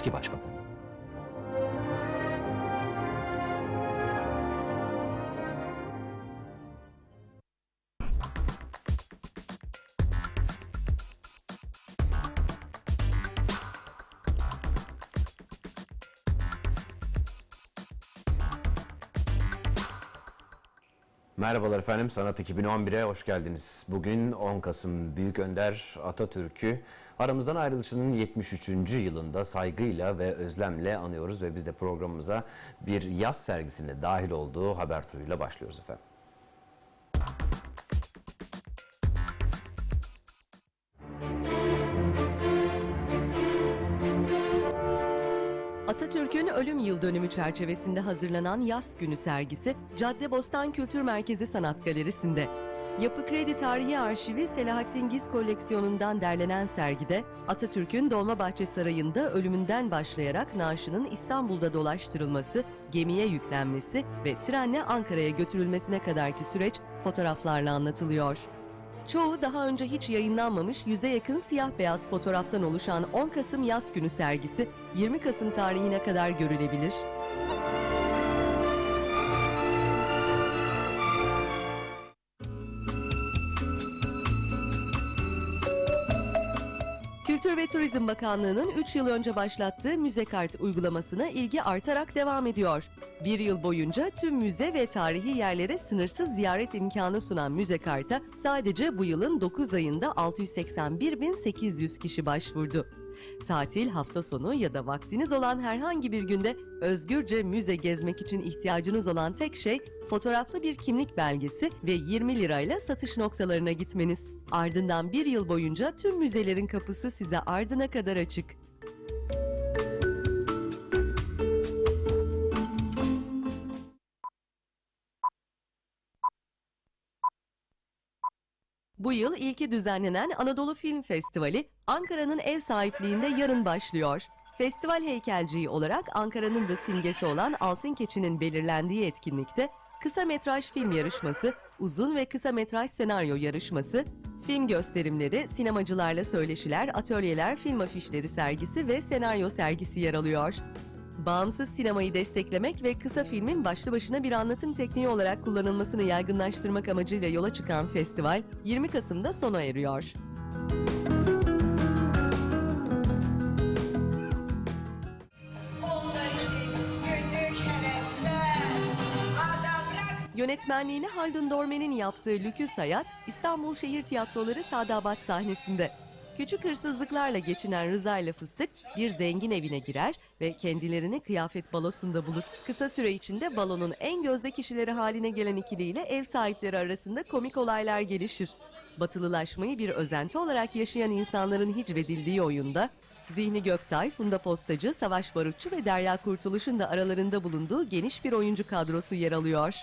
उसकी बात को। Merhabalar efendim, Sanat 2011'e hoş geldiniz. Bugün 10 Kasım Büyük Önder Atatürk'ü aramızdan ayrılışının 73. yılında saygıyla ve özlemle anıyoruz ve biz de programımıza bir yaz sergisine dahil olduğu haber turuyla başlıyoruz efendim. Atatürk'ün ölüm yıl dönümü çerçevesinde hazırlanan Yaz Günü sergisi Caddebostan Kültür Merkezi Sanat Galerisi'nde. Yapı Kredi Tarihi Arşivi Selahattin Giz koleksiyonundan derlenen sergide Atatürk'ün Dolmabahçe Sarayı'nda ölümünden başlayarak naaşının İstanbul'da dolaştırılması, gemiye yüklenmesi ve trenle Ankara'ya götürülmesine kadarki süreç fotoğraflarla anlatılıyor. Çoğu daha önce hiç yayınlanmamış yüze yakın siyah beyaz fotoğraftan oluşan 10 Kasım Yaz Günü sergisi 20 Kasım tarihine kadar görülebilir. Kültür ve Turizm Bakanlığı'nın 3 yıl önce başlattığı Müze Kart uygulamasına ilgi artarak devam ediyor. Bir yıl boyunca tüm müze ve tarihi yerlere sınırsız ziyaret imkanı sunan Müze Kart'a sadece bu yılın 9 ayında 681.800 kişi başvurdu. Tatil, hafta sonu ya da vaktiniz olan herhangi bir günde özgürce müze gezmek için ihtiyacınız olan tek şey fotoğraflı bir kimlik belgesi ve 20 lirayla satış noktalarına gitmeniz. Ardından bir yıl boyunca tüm müzelerin kapısı size ardına kadar açık. Bu yıl ilki düzenlenen Anadolu Film Festivali Ankara'nın ev sahipliğinde yarın başlıyor. Festival heykelciyi olarak Ankara'nın da simgesi olan Altın Keçi'nin belirlendiği etkinlikte kısa metraj film yarışması, uzun ve kısa metraj senaryo yarışması, film gösterimleri, sinemacılarla söyleşiler, atölyeler, film afişleri sergisi ve senaryo sergisi yer alıyor. Bağımsız sinemayı desteklemek ve kısa filmin başlı başına bir anlatım tekniği olarak kullanılmasını yaygınlaştırmak amacıyla yola çıkan festival 20 Kasım'da sona eriyor. Yönetmenliğini Haldun Dorme'nin yaptığı Lüküs Hayat, İstanbul Şehir Tiyatroları Sadabat sahnesinde. Küçük hırsızlıklarla geçinen Rıza ile Fıstık bir zengin evine girer ve kendilerini kıyafet balosunda bulur. Kısa süre içinde balonun en gözde kişileri haline gelen ikiliyle ev sahipleri arasında komik olaylar gelişir. Batılılaşmayı bir özenti olarak yaşayan insanların hicvedildiği oyunda Zihni Göktay, Funda Postacı, Savaş Barutçu ve Derya Kurtuluş'un da aralarında bulunduğu geniş bir oyuncu kadrosu yer alıyor.